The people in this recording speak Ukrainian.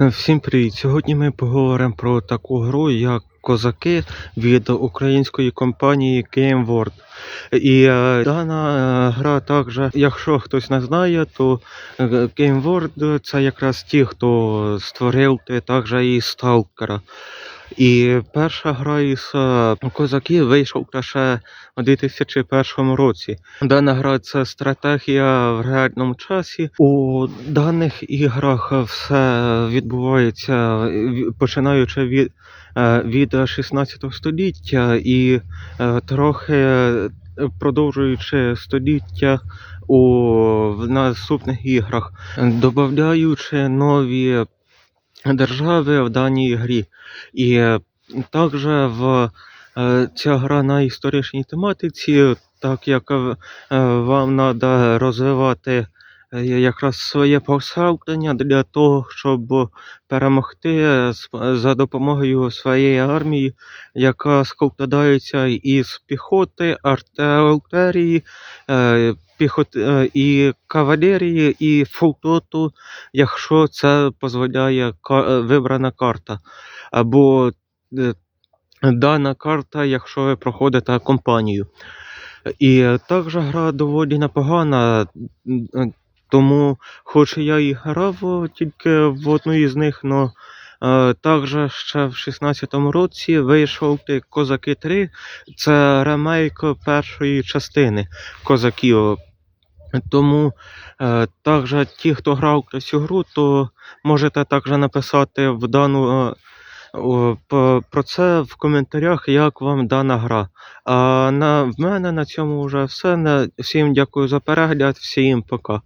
Всім привіт! Сьогодні ми поговоримо про таку гру, як Козаки від української компанії Game World. І е, дана е, гра також, якщо хтось не знає, то е, Game World це якраз ті, хто створив також і Сталкера. І перша гра із е, Козаки вийшов ще у 2001 році. Дана гра це стратегія в реальному часі. У даних іграх все відбувається починаючи від, е, від 16 століття і е, трохи продовжуючи століття у наступних іграх, додаючи нові держави в даній грі. І е, також в е, ця гра на історичній тематиці, так як е, вам треба розвивати якраз своє повсавлення для того, щоб перемогти за допомогою своєї армії, яка складається із піхоти, артилерії, е, піхот, е, і кавалерії, і флоту, якщо це дозволяє е, вибрана карта. Або е, дана карта, якщо ви проходите кампанію. І також гра доволі непогана, е, тому, хоч я і грав тільки в одну із них, но е, також ще в 16-му році вийшов Козаки 3. Це ремейк першої частини Козаків. Тому е, також ті, хто грав цю гру, то можете також написати в дану. е, про це в коментарях, як вам дана гра. А на в мене на цьому вже все. Всім дякую за перегляд, всім пока.